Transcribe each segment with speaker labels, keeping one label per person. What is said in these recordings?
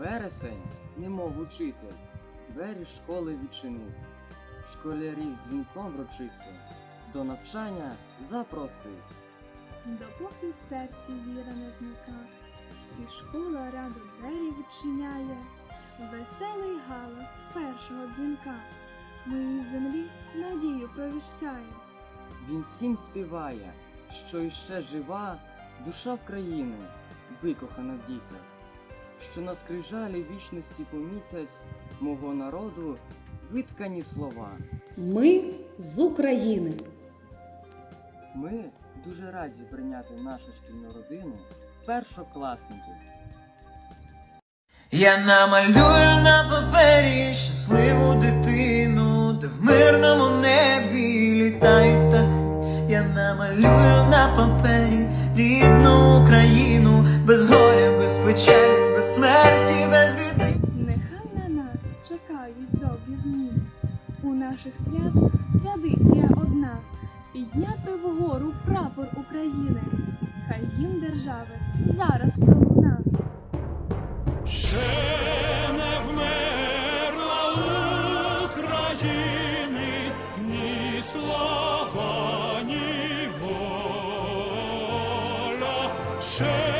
Speaker 1: Вересень, немов учитель, двері школи відчинив. Школярів дзвінком врочистим до навчання запросив.
Speaker 2: Допоки в серці віра не зникла, і школа радо двері відчиняє, веселий галас першого дзвінка, моїй землі надію провіщає.
Speaker 1: Він всім співає, що іще жива душа України, викохана в дітях, що на скрижалі вічності помітять мого народу виткані слова.
Speaker 3: Ми з України.
Speaker 1: Ми дуже раді прийняти в нашу шкільну родину першокласників.
Speaker 4: Я намалюю на папері щасливу дитину, де в мирному
Speaker 2: нас чекають довгі зміни. У наших свят традиція одна підняти вгору прапор України. Хай гімн держави зараз пролуна.
Speaker 5: Ще не вмерла України ні слава, ні воля. Ще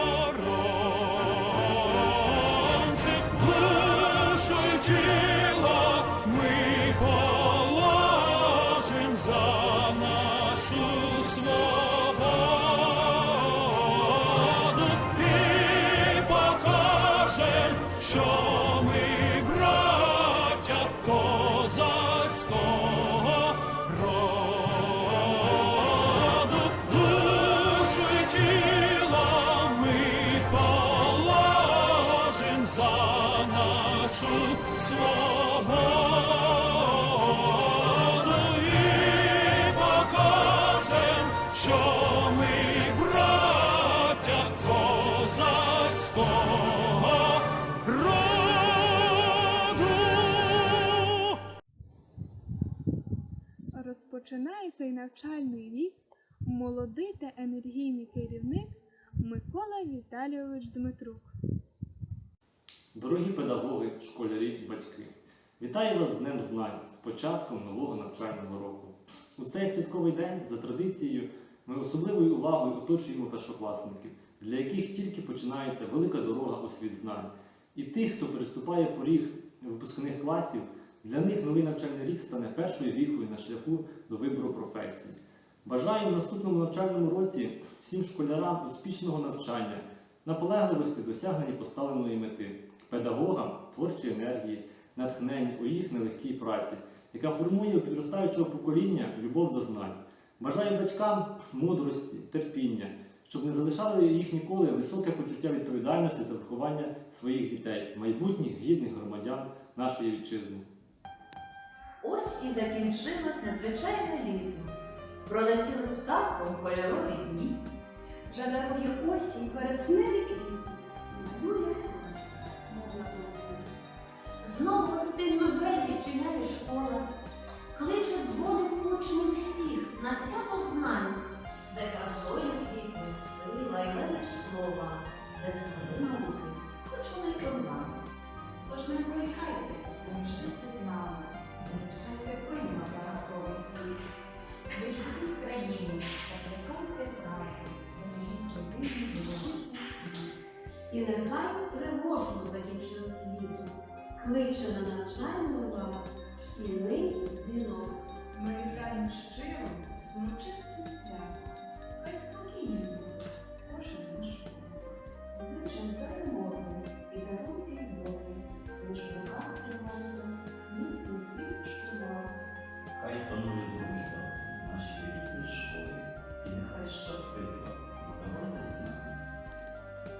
Speaker 5: City.
Speaker 2: Розпочинає цей навчальний рік молодий та енергійний керівник Микола Віталійович Дмитрук.
Speaker 6: Дорогі педагоги, школярі, батьки, вітаю вас з Днем Знань, з початком нового навчального року. У цей святковий день, за традицією, ми особливою увагою оточуємо першокласників, для яких тільки починається велика дорога у світ знань. І тих, хто переступає поріг випускних класів, для них новий навчальний рік стане першою віхою на шляху до вибору професії. Бажаю в наступному навчальному році всім школярам успішного навчання, наполегливості досягнення поставленої мети, педагогам творчої енергії, натхнення у їх нелегкій праці, яка формує у підростаючого покоління любов до знань. Бажаю батькам мудрості, терпіння, щоб не залишали їх ніколи високе почуття відповідальності за виховання своїх дітей, майбутніх гідних громадян нашої вітчизни.
Speaker 7: Ось і закінчилось незвичайне літо. Пролетіли птахом кольорові дні.
Speaker 8: Вже дарує осінь вересневі квіти, малює осінь, мов на долоні.
Speaker 9: Знов гостинно двері відчиняє школа, кличе дзвоник учнів всіх на свято знань.
Speaker 7: де красою квітне сила й велич слова, де згори науки, хоч й онлайн.
Speaker 8: Тож не зволікайте, помічайте з нами, вивчайте пильно загадковий світ.
Speaker 9: Ви живі в країні, та прикольте правду, бережіть родину дивовижний світ.
Speaker 8: І нехай тривожно дівчину світу, кличе на навчальну вас шкільний дзвінок.
Speaker 10: Ми вітаємо щиро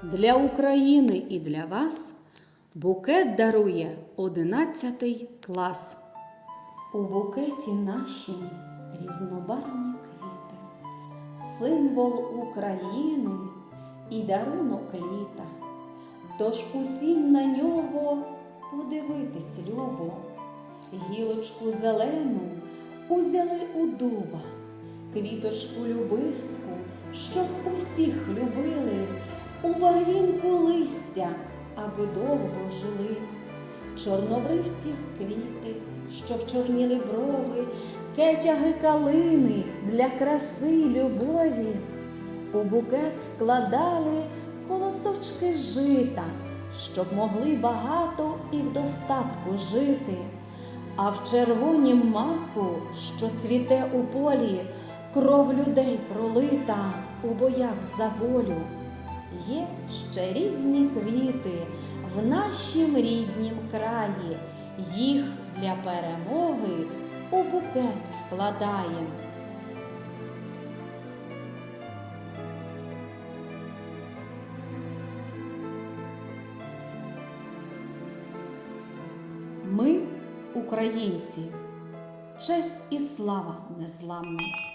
Speaker 3: Для України і для вас букет дарує 11 клас. У букеті наші різнобарвні квіти, символ України і дарунок літа. Тож усім на нього подивитись любо, гілочку зелену узяли у дуба, квіточку любистку, щоб усіх любили, у барвінку листя, аби довго жили. Чорнобривців квіти, щоб чорніли брови, кетяги калини для краси любові. У букет вкладали колосочки жита, щоб могли багато і в достатку жити. А в червонім маку, що цвіте у полі, кров людей пролита у боях за волю. Є ще різні квіти в нашім ріднім краї, їх для перемоги у букет вкладаєм. Ми, українці, честь і слава незламна.